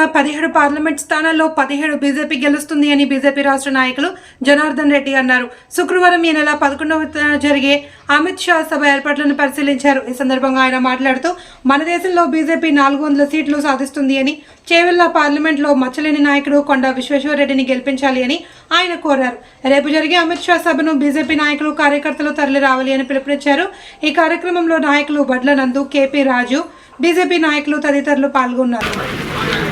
ఉన్న పదిహేడు పార్లమెంట్ స్థానాల్లో పదిహేడు బీజేపీ గెలుస్తుంది అని బీజేపీ రాష్ట్ర నాయకులు జనార్దన్ రెడ్డి అన్నారు. శుక్రవారం ఈ నెల పదకొండవ జరిగే అమిత్ షా సభ ఏర్పాట్లను పరిశీలించారు. ఈ సందర్భంగా ఆయన మాట్లాడుతూ మన దేశంలో బీజేపీ నాలుగు వందల సీట్లు సాధిస్తుంది అని చేవెళ్ళ పార్లమెంట్లో మచ్చలేని నాయకుడు కొండ విశ్వేశ్వరరెడ్డిని గెలిపించాలి అని ఆయన కోరారు. రేపు జరిగే అమిత్ షా సభను బీజేపీ నాయకులు కార్యకర్తలు తరలి రావాలి అని పిలుపునిచ్చారు. ఈ కార్యక్రమంలో నాయకులు బడ్ల నందు కేపీ రాజు బీజేపీ నాయకులు తదితరులు పాల్గొన్నారు.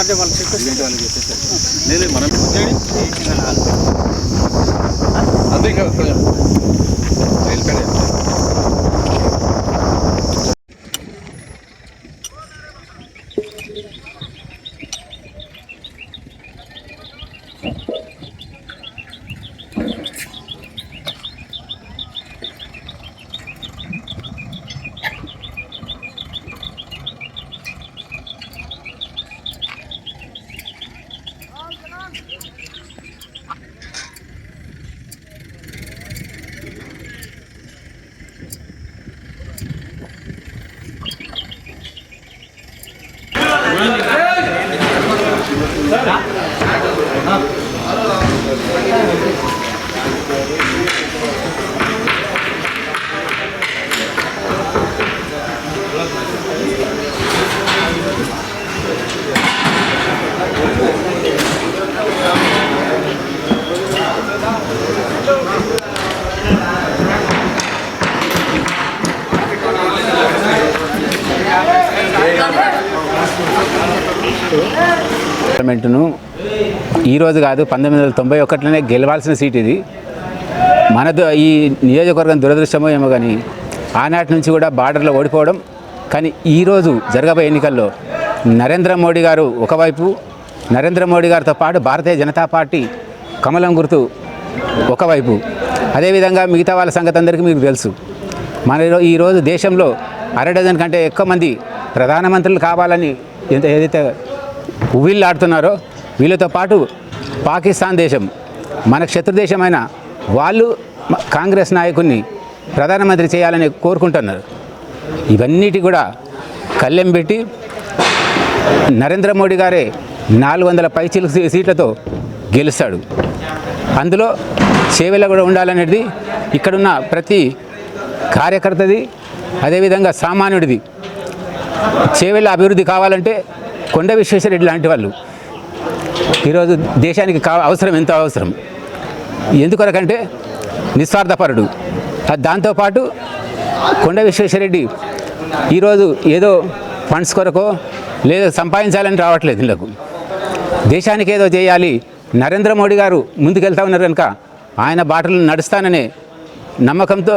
అంటే వాళ్ళు చెప్పేసి వాళ్ళు చెప్పేసారు లేదు మనం అంతే కదా. పార్లమెంటును ఈరోజు కాదు పంతొమ్మిది వందల తొంభై ఒకటిలోనే గెలవాల్సిన సీట్ ఇది. మన ఈ నియోజకవర్గం దురదృష్టమో ఏమో కానీ ఆనాటి నుంచి కూడా బార్డర్లో ఓడిపోవడం కానీ ఈరోజు జరగబోయే ఎన్నికల్లో నరేంద్ర మోడీ గారు ఒకవైపు నరేంద్ర మోడీ గారితో పాటు భారతీయ జనతా పార్టీ కమలం గుర్తు ఒకవైపు. అదేవిధంగా మిగతా వాళ్ళ సంగతి అందరికీ మీకు తెలుసు. మన ఈరోజు దేశంలో అర డజన్ కంటే ఎక్కువ మంది ప్రధానమంత్రులు కావాలని ఎంత ఏదైతే ఉవ్విళ్ళాడుతున్నారో వీళ్ళతో పాటు పాకిస్తాన్ దేశం మన శత్రు దేశమైన వాళ్ళు కాంగ్రెస్ నాయకుడిని ప్రధానమంత్రి చేయాలని కోరుకుంటున్నారు. ఇవన్నిటి కూడా కళ్ళెం పెట్టి నరేంద్ర మోడీ గారే నాలుగు వందల పైచీల సీట్లతో గెలుస్తాడు. అందులో చేవెల కూడా ఉండాలనేది ఇక్కడున్న ప్రతి కార్యకర్తది అదేవిధంగా సామాన్యుడిది. చేవెళ్ళ అభివృద్ధి కావాలంటే కొండ విశ్వేశ్వరరెడ్డి లాంటి వాళ్ళు. ఈరోజు దేశానికి కా అవసరం ఎంతో అవసరం. ఎందుకొరకంటే నిస్వార్థపరుడు. దాంతోపాటు కొండ విశ్వేశ్వరరెడ్డి ఈరోజు ఏదో ఫండ్స్ కొరకో లేదో సంపాదించాలని రావట్లేదు ఇళ్ళకు దేశానికి ఏదో చేయాలి. నరేంద్ర మోడీ గారు ముందుకెళ్తా ఉన్నారు కనుక ఆయన బాటలు నడుస్తాననే నమ్మకంతో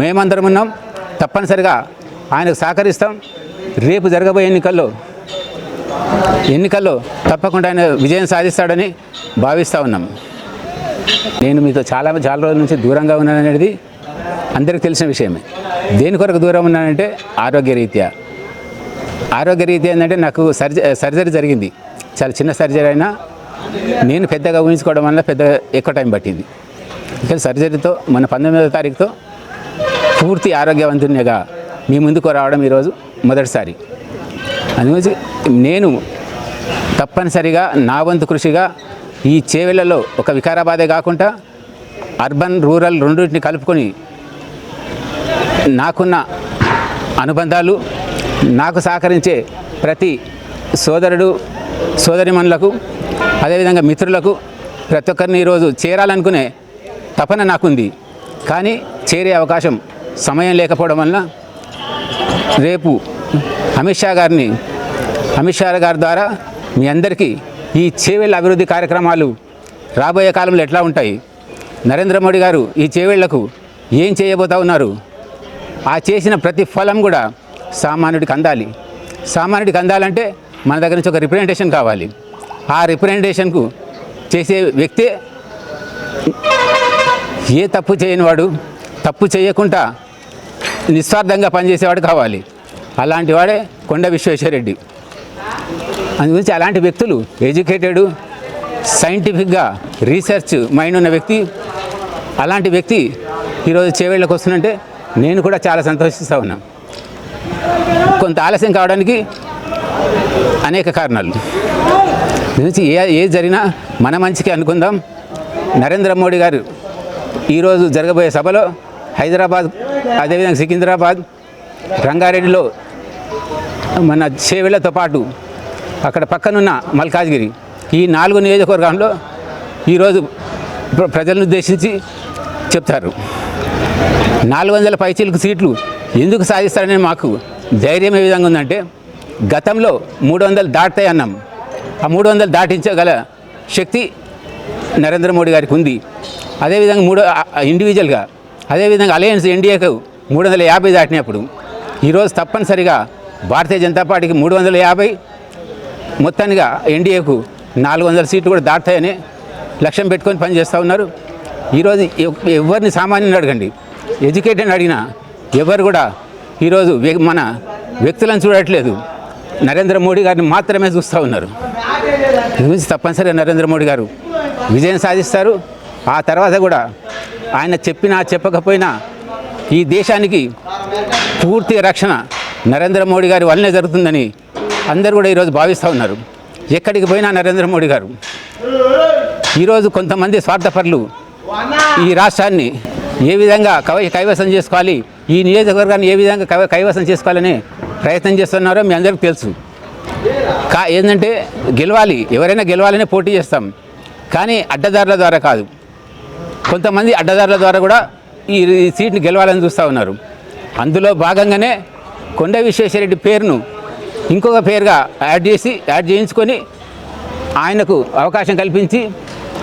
మేమందరం ఉన్నాం. తప్పనిసరిగా ఆయనకు సహకరిస్తాం. రేపు జరగబోయే ఎన్నికల్లో ఎన్నికల్లో తప్పకుండా ఆయన విజయం సాధిస్తాడని భావిస్తూ ఉన్నాం. నేను మీతో చాలా చాలా రోజుల నుంచి దూరంగా ఉన్నాననేది అందరికీ తెలిసిన విషయమే. దేని కొరకు దూరం ఉన్నానంటే ఆరోగ్య రీత్యా ఆరోగ్య రీత్యా ఏంటంటే నాకు సర్జ సర్జరీ జరిగింది. చాలా చిన్న సర్జరీ అయినా నేను పెద్దగా ఊహించుకోవడం వల్ల పెద్ద ఎక్కువ టైం పట్టింది. ఇక్కడ సర్జరీతో మన పంతొమ్మిదవ తారీఖుతో పూర్తి ఆరోగ్యవంతునిగా మీ ముందుకు రావడం ఈరోజు మొదటిసారి. అందుగురించి నేను తప్పనిసరిగా నా వంతు కృషిగా ఈ చేవెళ్ళలో ఒక వికారాబాదే కాకుండా అర్బన్ రూరల్ రెండింటిని కలుపుకొని నాకున్న అనుబంధాలు నాకు సహకరించే ప్రతి సోదరుడు సోదరిమణులకు అదేవిధంగా మిత్రులకు ప్రతి ఒక్కరిని ఈరోజు చేరాలనుకునే తపన నాకుంది. కానీ చేరే అవకాశం సమయం లేకపోవడం వలన రేపు అమిత్ షా గారిని అమిత్ షా గారి ద్వారా మీ అందరికీ ఈ చేవేళ్ళ అభివృద్ధి కార్యక్రమాలు రాబోయే కాలంలో ఎట్లా ఉంటాయి? నరేంద్ర మోడీ గారు ఈ చేవేళ్ళకు ఏం చేయబోతా ఉన్నారు? ఆ చేసిన ప్రతి ఫలం కూడా సామాన్యుడికి అందాలి. సామాన్యుడికి అందాలంటే మన దగ్గర నుంచి ఒక రిప్రజెంటేషన్ కావాలి. ఆ రిప్రజెంటేషన్కు చేసే వ్యక్తే ఏ తప్పు చేయనివాడు తప్పు చేయకుండా నిస్వార్థంగా పనిచేసేవాడు కావాలి. అలాంటి వాడే కొండ విశ్వేశ్వరరెడ్డి. అందుగురించి అలాంటి వ్యక్తులు ఎడ్యుకేటెడ్ సైంటిఫిక్గా రీసెర్చ్ మైండ్ ఉన్న వ్యక్తి అలాంటి వ్యక్తి ఈరోజు చేవేళ్ళకి వస్తుందంటే నేను కూడా చాలా సంతోషిస్తూ ఉన్నా. కొంత ఆలస్యం కావడానికి అనేక కారణాలు. గురించి ఏ ఏది జరిగినా మన మంచికి అనుకుందాం. నరేంద్ర మోడీ గారు ఈరోజు జరగబోయే సభలో హైదరాబాద్ అదేవిధంగా సికింద్రాబాద్ రంగారెడ్డిలో మన చేవేళ్ళతో పాటు అక్కడ పక్కనున్న మల్కాజ్గిరి. ఈ నాలుగు నియోజకవర్గాల్లో ఈరోజు ప్రజలను ఉద్దేశించి చెప్తారు. నాలుగు వందల పైచీలకు సీట్లు ఎందుకు సాధిస్తారని మాకు ధైర్యం ఏ విధంగా ఉందంటే గతంలో మూడు వందలు దాటుతాయి అన్నాం. ఆ మూడు వందలు దాటించగల శక్తి నరేంద్ర మోడీ గారికి ఉంది. అదేవిధంగా మూడు ఇండివిజువల్గా అదేవిధంగా అలయన్స్ ఎన్డీఏకు మూడు వందల యాభై దాటినప్పుడు ఈరోజు తప్పనిసరిగా భారతీయ జనతా పార్టీకి మూడు వందల యాభై మొత్తానిగా ఎన్డీఏకు నాలుగు వందల సీట్లు కూడా దాటుతాయని లక్ష్యం పెట్టుకొని పనిచేస్తూ ఉన్నారు. ఈరోజు ఎవరిని సామాన్యుని అడగండి. ఎడ్యుకేటెడ్ అడిగినా ఎవరు కూడా ఈరోజు మన వ్యక్తులను చూడట్లేదు. నరేంద్ర మోడీ గారిని మాత్రమే చూస్తూ ఉన్నారు. గురించి తప్పనిసరిగా నరేంద్ర మోడీ గారు విజయం సాధిస్తారు. ఆ తర్వాత కూడా ఆయన చెప్పినా చెప్పకపోయినా ఈ దేశానికి పూర్తి రక్షణ నరేంద్ర మోడీ గారి వల్లనే జరుగుతుందని అందరూ కూడా ఈరోజు భావిస్తూ ఉన్నారు. ఎక్కడికి పోయినా నరేంద్ర మోడీ గారు. ఈరోజు కొంతమంది స్వార్థపరులు ఈ రాష్ట్రాన్ని ఏ విధంగా కవ కైవసం చేసుకోవాలి ఈ నియోజకవర్గాన్ని ఏ విధంగా కవ కైవసం చేసుకోవాలని ప్రయత్నం చేస్తున్నారో మీ అందరికీ తెలుసు. కా ఏంటంటే గెలవాలి ఎవరైనా గెలవాలనే పోటీ చేస్తాం. కానీ అడ్డదారుల ద్వారా కాదు. కొంతమంది అడ్డదారుల ద్వారా కూడా ఈ ఈ సీట్ని గెలవాలని చూస్తూ ఉన్నారు. అందులో భాగంగానే కొండ విశ్వేశ్వరరెడ్డి పేరును ఇంకొక పేరుగా యాడ్ చేసి యాడ్ చేయించుకొని ఆయనకు అవకాశం కల్పించి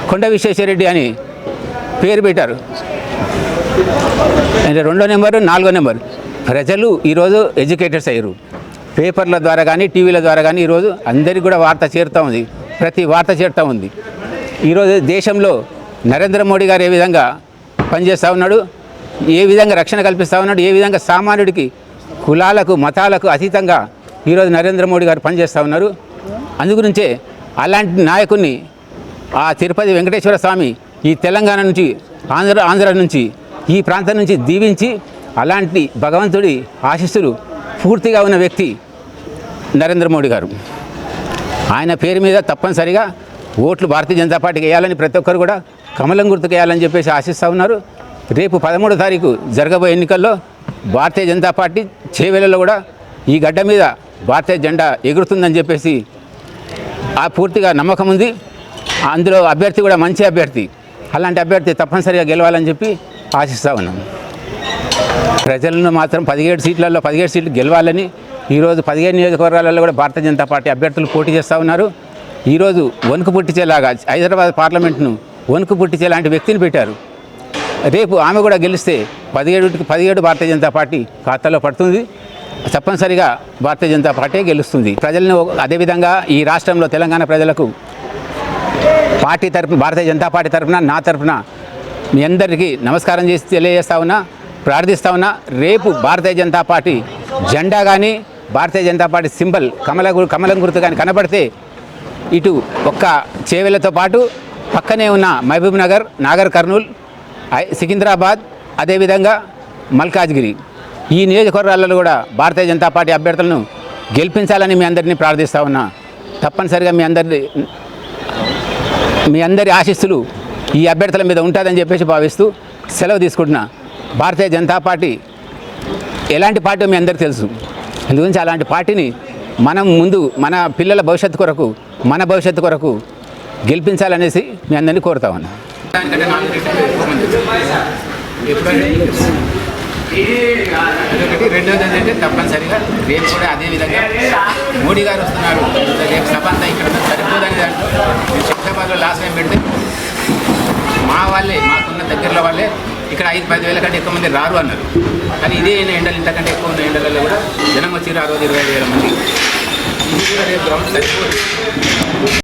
కొండ విశ్వేశ్వరరెడ్డి అని పేరు పెట్టారు. అంటే రెండో నెంబరు నాలుగో నెంబర్. ప్రజలు ఈరోజు ఎడ్యుకేటర్స్ అయ్యారు. పేపర్ల ద్వారా కానీ టీవీల ద్వారా కానీ ఈరోజు అందరికీ కూడా వార్త చేరుతూ ఉంది. ప్రతి వార్త చేరుతూ ఉంది. ఈరోజు దేశంలో నరేంద్ర మోడీ గారు ఏ విధంగా పనిచేస్తూ ఉన్నాడు ఏ విధంగా రక్షణ కల్పిస్తూ ఉన్నాడు ఏ విధంగా సామాన్యుడికి కులాలకు మతాలకు అతీతంగా ఈరోజు నరేంద్ర మోడీ గారు పనిచేస్తూ ఉన్నారు. అందుగురించే అలాంటి నాయకుడిని ఆ తిరుపతి వెంకటేశ్వర స్వామి ఈ తెలంగాణ నుంచి ఆంధ్ర ఆంధ్ర నుంచి ఈ ప్రాంతం నుంచి దీవించి అలాంటి భగవంతుడి ఆశీస్సులు పూర్తిగా ఉన్న వ్యక్తి నరేంద్ర మోడీ గారు. ఆయన పేరు మీద తప్పనిసరిగా ఓట్లు భారతీయ జనతా పార్టీకి వేయాలని ప్రతి ఒక్కరు కూడా కమలం గుర్తుకు వేయాలని చెప్పేసి ఆశిస్తూ ఉన్నారు. రేపు పదమూడో తారీఖు జరగబోయే ఎన్నికల్లో భారతీయ జనతా పార్టీ చేవేలలో కూడా ఈ గడ్డ మీద భారతీయ జెండా ఎగురుతుందని చెప్పేసి ఆ పూర్తిగా నమ్మకం ఉంది. అందులో అభ్యర్థి కూడా మంచి అభ్యర్థి. అలాంటి అభ్యర్థి తప్పనిసరిగా గెలవాలని చెప్పి ఆశిస్తూ ఉన్నాం. ప్రజలను మాత్రం పదిహేడు సీట్లలో పదిహేడు సీట్లు గెలవాలని ఈరోజు పదిహేడు నియోజకవర్గాలలో కూడా భారతీయ జనతా పార్టీ అభ్యర్థులు పోటీ చేస్తూ ఉన్నారు. ఈరోజు వణుకు పుట్టించేలాగా హైదరాబాద్ పార్లమెంట్ను వణుకు పుట్టించే లాంటి వ్యక్తిని పెట్టారు. రేపు ఆమె కూడా గెలిస్తే పదిహేడుకి పదిహేడు భారతీయ జనతా పార్టీ ఖాతాలో పడుతుంది. తప్పనిసరిగా భారతీయ జనతా పార్టీ గెలుస్తుంది. ప్రజలను అదేవిధంగా ఈ రాష్ట్రంలో తెలంగాణ ప్రజలకు పార్టీ తరపున భారతీయ జనతా పార్టీ తరపున నా తరపున మీ అందరికీ నమస్కారం చేసి తెలియజేస్తా ఉన్నా ప్రార్థిస్తా ఉన్నా రేపు భారతీయ జనతా పార్టీ జెండా కానీ భారతీయ జనతా పార్టీ సింబల్ కమల గు- కమలం గుర్తు కానీ కనబడితే ఇటు ఒక్క చేవెళ్ళతో పాటు పక్కనే ఉన్న మహబూబ్ నగర్ నాగర్ కర్నూల్ సికింద్రాబాద్ అదేవిధంగా మల్కాజ్గిరి. ఈ నియోజకవర్గాలలో కూడా భారతీయ జనతా పార్టీ అభ్యర్థులను గెలిపించాలని మీ అందరినీ ప్రార్థిస్తా ఉన్నా. తప్పనిసరిగా మీ అందరి మీ అందరి ఆశీస్సులు ఈ అభ్యర్థుల మీద ఉంటుందని చెప్పేసి భావిస్తూ సెలవు తీసుకుంటున్నా భారతీయ జనతా పార్టీ ఎలాంటి పార్టీ మీ అందరికీ తెలుసు? అందుగురించి అలాంటి పార్టీని మనం ముందు మన పిల్లల భవిష్యత్తు కొరకు మన భవిష్యత్తు కొరకు గెలిపించాలనేసి మీ అందరినీ కోరుతా ఉన్నా ఒకటి రెండోది ఏంటంటే తప్పనిసరిగా రేపు కూడా అదే విధంగా మోడీ గారు వస్తున్నారు. రేపు సభ అంతా ఇక్కడ సరిపోదని దాంట్లో మేము శంషాబాద్లో లాస్ట్ టైం పెడితే మా వాళ్ళే మాకున్న దగ్గరలో వాళ్ళే ఇక్కడ ఐదు పది వేల కంటే ఎక్కువ మంది రారు అన్నారు. కానీ ఇదే ఎండలు ఇంతకంటే ఎక్కువ ఉన్న ఎండలలో కూడా జనం వచ్చి ఆ రోజు ఇరవై ఐదు వేల మంది. ఇది కూడా రేపు గ్రౌండ్ సరిపోదు.